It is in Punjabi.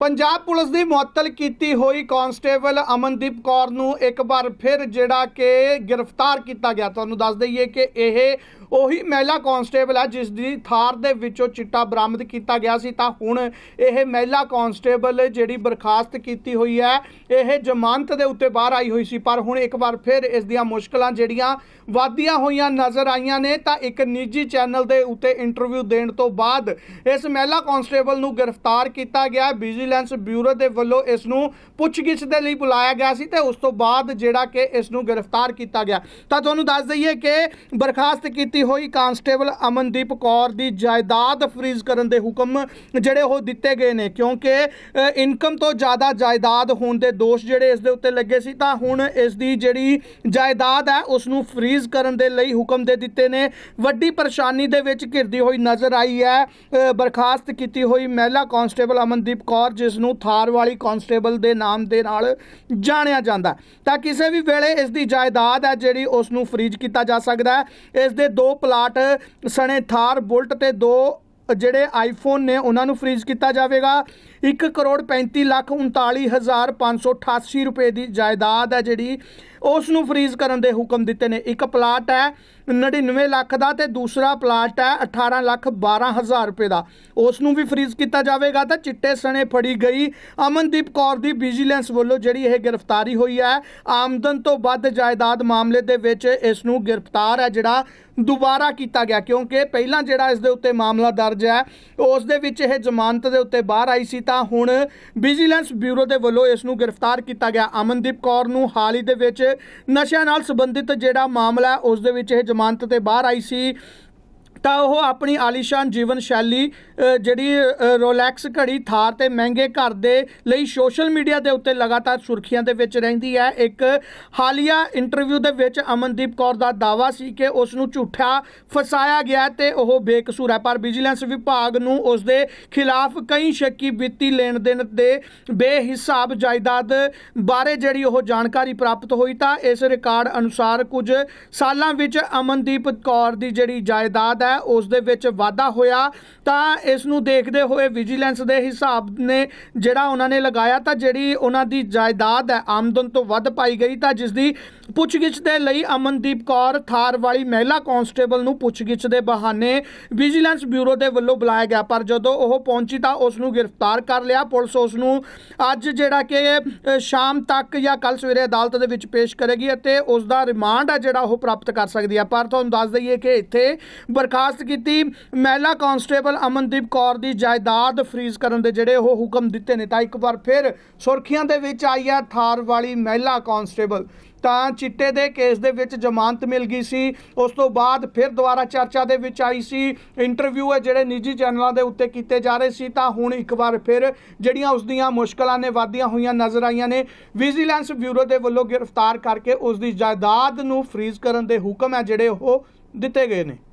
ਪੰਜਾਬ ਪੁਲਿਸ ਦੀ ਮੁਅੱਤਲ ਕੀਤੀ ਹੋਈ ਕਾਂਸਟੇਬਲ ਅਮਨਦੀਪ ਕੌਰ ਨੂੰ ਇੱਕ ਵਾਰ ਫਿਰ ਜਿਹੜਾ ਕਿ ਗ੍ਰਿਫਤਾਰ ਕੀਤਾ ਗਿਆ। ਤੁਹਾਨੂੰ ਦੱਸ ਦਈਏ ਕਿ ਇਹ ਉਹੀ ਮਹਿਲਾ ਕਾਂਸਟੇਬਲ ਹੈ ਜਿਸ ਦੀ ਥਾਰ ਦੇ ਵਿੱਚੋਂ ਚਿੱਟਾ ਬਰਾਮਦ ਕੀਤਾ ਗਿਆ ਸੀ। ਤਾਂ ਹੁਣ ਇਹ ਮਹਿਲਾ ਕਾਂਸਟੇਬਲ ਜਿਹੜੀ ਬਰਖਾਸਤ ਕੀਤੀ ਹੋਈ ਹੈ, ਇਹ ਜ਼ਮਾਨਤ ਦੇ ਉੱਤੇ ਬਾਹਰ ਆਈ ਹੋਈ ਸੀ। ਪਰ ਹੁਣ ਇੱਕ ਵਾਰ ਫਿਰ ਇਸ ਦੀਆਂ ਮੁਸ਼ਕਲਾਂ ਜਿਹੜੀਆਂ ਵਾਧੀਆਂ ਹੋਈਆਂ ਨਜ਼ਰ ਆਈਆਂ ਨੇ, ਤਾਂ ਇੱਕ ਨਿੱਜੀ ਚੈਨਲ ਦੇ ਉੱਤੇ ਇੰਟਰਵਿਊ ਦੇਣ ਤੋਂ ਬਾਅਦ ਇਸ ਮਹਿਲਾ ਕਾਂਸਟੇਬਲ ਨੂੰ ਗ੍ਰਿਫਤਾਰ ਕੀਤਾ ਗਿਆ। ਵਿਜੀਲੈਂਸ ਬਿਊਰੋ ਦੇ ਵੱਲੋਂ ਇਸ ਨੂੰ ਪੁੱਛਗਿੱਛ ਦੇ ਲਈ ਬੁਲਾਇਆ ਗਿਆ ਸੀ ਤੇ ਉਸ ਤੋਂ ਬਾਅਦ ਜਿਹੜਾ ਕਿ ਇਸ ਨੂੰ ਗ੍ਰਿਫਤਾਰ ਕੀਤਾ ਗਿਆ। ਤਾਂ ਤੁਹਾਨੂੰ ਦੱਸ ਦਈਏ ਕਿ ਬਰਖਾਸਤ ਕੀਤੀ ਹੋਈ ਕਾਂਸਟੇਬਲ ਅਮਨਦੀਪ ਕੌਰ ਦੀ ਜਾਇਦਾਦ ਫਰੀਜ਼ ਕਰਨ ਦੇ ਹੁਕਮ ਜਿਹੜੇ ਉਹ ਦਿੱਤੇ ਗਏ ਨੇ, ਕਿਉਂਕਿ ਇਨਕਮ ਤੋਂ ਜ਼ਿਆਦਾ ਜਾਇਦਾਦ ਹੋਣ ਦੇ ਦੋਸ਼ ਜਿਹੜੇ ਇਸ ਦੇ ਉੱਤੇ ਲੱਗੇ ਸੀ, ਤਾਂ ਹੁਣ ਇਸ ਦੀ ਜਿਹੜੀ ਜਾਇਦਾਦ ਹੈ, ਉਸ ਨੂੰ ਫਰੀਜ਼ ਕਰਨ ਦੇ ਲਈ ਹੁਕਮ ਦੇ ਦਿੱਤੇ ਨੇ। ਵੱਡੀ ਪਰੇਸ਼ਾਨੀ ਦੇ ਵਿੱਚ ਘਿਰਦੀ ਹੋਈ ਨਜ਼ਰ ਆਈ ਹੈ ਬਰਖਾਸਤ ਕੀਤੀ ਹੋਈ ਮਹਿਲਾ ਕਾਂਸਟੇਬਲ ਅਮਨਦੀਪ ਕੌਰ ਜਿਸ ਨੂੰ ਥਾਰ ਵਾਲੀ ਕਾਂਸਟੇਬਲ ਦੇ ਨਾਮ ਦੇ ਨਾਲ ਜਾਣਿਆ ਜਾਂਦਾ ਤਾਂ ਕਿਸੇ ਵੀ ਵੇਲੇ ਇਸ ਦੀ ਜਾਇਦਾਦ ਹੈ ਜਿਹੜੀ ਉਸ ਨੂੰ ਫਰੀਜ਼ ਕੀਤਾ ਜਾ ਸਕਦਾ ਹੈ। ਇਸ ਦੇ ਦੋ ਪਲਾਟ ਸਣੇ ਥਾਰ, ਬੁਲਟ ਤੇ ਦੋ ਜਿਹੜੇ ਆਈਫੋਨ ਨੇ, ਉਹਨਾਂ ਨੂੰ ਫ੍ਰੀਜ਼ ਕੀਤਾ ਜਾਵੇਗਾ। 1 ਕਰੋੜ 35 ਲੱਖ 39588 ਰੁਪਏ ਦੀ ਜਾਇਦਾਦ ਹੈ ਜਿਹੜੀ ਉਸ ਨੂੰ ਫ੍ਰੀਜ਼ ਕਰਨ ਦੇ ਹੁਕਮ ਦਿੱਤੇ ਨੇ। ਇੱਕ ਪਲਾਟ ਹੈ 99 ਲੱਖ ਦਾ ਤੇ ਦੂਸਰਾ ਪਲਾਟ ਹੈ 18 ਲੱਖ 12000 ਰੁਪਏ ਦਾ। ਉਸ ਨੂੰ ਵੀ ਫ੍ਰੀਜ਼ ਕੀਤਾ ਜਾਵੇਗਾ ਤਾਂ ਚਿੱਟੇ ਸਣੇ ਫੜੀ ਗਈ ਅਮਨਦੀਪ ਕੌਰ ਦੀ ਵਿਜੀਲੈਂਸ ਵੱਲੋਂ ਜਿਹੜੀ ਇਹ ਗ੍ਰਿਫਤਾਰੀ ਹੋਈ ਹੈ, ਆਮਦਨ ਤੋਂ ਵੱਧ ਜਾਇਦਾਦ ਮਾਮਲੇ ਦੇ ਵਿੱਚ ਇਸ ਨੂੰ ਗ੍ਰਿਫਤਾਰ ਹੈ ਜਿਹੜਾ ਦੁਬਾਰਾ ਕੀਤਾ ਗਿਆ ਕਿਉਂਕਿ ਪਹਿਲਾਂ ਜਿਹੜਾ ਇਸ ਦੇ ਉੱਤੇ ਮਾਮਲਾ ਦਰਜ ਹੈ, ਉਸ ਦੇ ਵਿੱਚ ਇਹ ਜ਼ਮਾਨਤ ਦੇ ਉੱਤੇ ਬਾਹਰ ਆਈ ਸੀ ਤਾਂ ਹੁਣ ਵਿਜੀਲੈਂਸ ਬਿਊਰੋ ਦੇ ਵੱਲੋਂ ਇਸ ਨੂੰ ਗ੍ਰਿਫਤਾਰ ਕੀਤਾ ਗਿਆ। ਅਮਨਦੀਪ ਕੌਰ ਨੂੰ ਹਾਲ ਹੀ ਦੇ ਵਿੱਚ ਨਸ਼ਿਆਂ ਨਾਲ ਸੰਬੰਧਿਤ ਜਿਹੜਾ ਮਾਮਲਾ ਉਸ ਦੇ ਵਿੱਚ ਇਹ ਜ਼ਮਾਨਤ ਤੇ ਬਾਹਰ ਆਈ ਸੀ। ਤਾਂ ਉਹ ਆਪਣੀ ਆਲੀਸ਼ਾਨ ਜੀਵਨ ਸ਼ੈਲੀ ਜਿਹੜੀ ਰੋਲੈਕਸ ਘੜੀ, ਥਾਰ ਤੇ ਮਹਿੰਗੇ ਘਰ ਦੇ ਲਈ ਸੋਸ਼ਲ ਮੀਡੀਆ ਦੇ ਉੱਤੇ ਲਗਾਤਾਰ ਸੁਰਖੀਆਂ ਦੇ ਵਿੱਚ ਰਹਿੰਦੀ ਹੈ। ਇੱਕ ਹਾਲੀਆ ਇੰਟਰਵਿਊ ਦੇ ਵਿੱਚ ਅਮਨਦੀਪ ਕੌਰ ਦਾ ਦਾਵਾ ਸੀ ਕਿ ਉਸ ਨੂੰ ਝੂਠਾ ਫਸਾਇਆ ਗਿਆ ਤੇ ਉਹ ਬੇਕਸੂਰ ਹੈ। ਪਰ ਵਿਜੀਲੈਂਸ ਵਿਭਾਗ ਨੂੰ ਉਸ ਦੇ ਖਿਲਾਫ ਕਈ ਸ਼ੱਕੀ ਵਿੱਤੀ ਲੈਣ ਦੇਣ ਦੇ ਬੇਹਿਸਾਬ ਜਾਇਦਾਦ ਬਾਰੇ ਜਿਹੜੀ ਉਹ ਜਾਣਕਾਰੀ ਪ੍ਰਾਪਤ ਹੋਈ ਤਾਂ ਇਸ ਰਿਕਾਰਡ ਅਨੁਸਾਰ ਕੁਝ ਸਾਲਾਂ ਵਿੱਚ ਅਮਨਦੀਪ ਕੌਰ ਦੀ ਜਿਹੜੀ ਜਾਇਦਾਦ ਹੈ, ਉਸ ਦੇ ਵਿੱਚ ਵਾਧਾ ਹੋਇਆ, ਤਾਂ ਇਸ ਨੂੰ ਦੇਖਦੇ ਹੋਏ ਵਿਜੀਲੈਂਸ ਦੇ ਹਿਸਾਬ ਨੇ ਜਿਹੜਾ ਉਹਨਾਂ ਨੇ ਲਗਾਇਆ, ਤਾਂ ਜਿਹੜੀ ਉਹਨਾਂ ਦੀ ਜਾਇਦਾਦ ਹੈ, ਆਮਦਨ ਤੋਂ ਵੱਧ ਪਾਈ ਗਈ, ਤਾਂ ਜਿਸ ਦੀ ਪੁੱਛਗਿੱਛ ਦੇ ਲਈ ਅਮਨਦੀਪ ਕੌਰ ਥਾਰ ਵਾਲੀ ਮਹਿਲਾ ਕਾਂਸਟੇਬਲ ਨੂੰ ਪੁੱਛਗਿੱਛ ਦੇ ਬਹਾਨੇ ਵਿਜੀਲੈਂਸ ਬਿਊਰੋ ਦੇ ਵੱਲੋਂ ਬੁਲਾਇਆ ਗਿਆ, ਪਰ ਜਦੋਂ ਉਹ ਪਹੁੰਚੀ ਤਾਂ ਉਸ ਨੂੰ ਗ੍ਰਿਫਤਾਰ ਕਰ ਲਿਆ। ਪੁਲਿਸ ਉਸ ਨੂੰ ਅੱਜ ਜਿਹੜਾ ਕਿ ਸ਼ਾਮ ਤੱਕ ਜਾਂ ਕੱਲ ਸਵੇਰੇ ਅਦਾਲਤ ਦੇ ਵਿੱਚ ਪੇਸ਼ ਕਰੇਗੀ ਅਤੇ ਉਸ ਦਾ ਰਿਮਾਂਡ ਹੈ ਜਿਹੜਾ ਉਹ ਪ੍ਰਾਪਤ ਕਰ ਸਕਦੀ ਹੈ ਪਰ ਤੁਹਾਨੂੰ ਦੱਸ ਦਈਏ ਕਿ ਇੱਥੇ ਬਰਖਾਸਤ ਕੀਤੀ, ਮਹਿਲਾ ਕਾਂਸਟੇਬਲ ਅਮਨਦੀਪ ਕੌਰ ਦੀ ਜਾਇਦਾਦ ਫਰੀਜ਼ ਕਰਨ ਦੇ ਜਿਹੜੇ ਉਹ ਹੁਕਮ ਦਿੱਤੇ ਨੇ, ਤਾਂ ਇੱਕ ਵਾਰ ਫਿਰ ਸੁਰਖੀਆਂ ਦੇ ਵਿੱਚ ਆਈ ਹੈ ਥਾਰ ਵਾਲੀ ਮਹਿਲਾ ਕਾਂਸਟੇਬਲ। ਤਾਂ ਚਿੱਟੇ ਦੇ ਕੇਸ ਦੇ ਵਿੱਚ ਜ਼ਮਾਨਤ ਮਿਲ ਗਈ ਸੀ, ਉਸ ਤੋਂ ਬਾਅਦ ਫਿਰ ਦੁਬਾਰਾ ਚਰਚਾ ਦੇ ਵਿੱਚ ਆਈ ਸੀ, ਇੰਟਰਵਿਊ ਹੈ ਜਿਹੜੇ ਨਿੱਜੀ ਚੈਨਲਾਂ ਦੇ ਉੱਤੇ ਕੀਤੇ ਜਾ ਰਹੇ ਸੀ, ਤਾਂ ਹੁਣ ਇੱਕ ਵਾਰ ਫਿਰ ਜਿਹੜੀਆਂ ਉਸ ਦੀਆਂ ਮੁਸ਼ਕਲਾਂ ਨੇ, ਵਾਧੀਆਂ ਹੋਈਆਂ ਨਜ਼ਰ ਆਈਆਂ ਨੇ, ਵਿਜੀਲੈਂਸ ਬਿਊਰੋ ਦੇ ਵੱਲੋਂ ਗ੍ਰਿਫਤਾਰ ਕਰਕੇ ਉਸ ਦੀ ਜਾਇਦਾਦ ਨੂੰ ਫ੍ਰੀਜ਼ ਕਰਨ ਦੇ ਹੁਕਮ ਹੈ ਜਿਹੜੇ ਉਹ ਦਿੱਤੇ ਗਏ ਨੇ।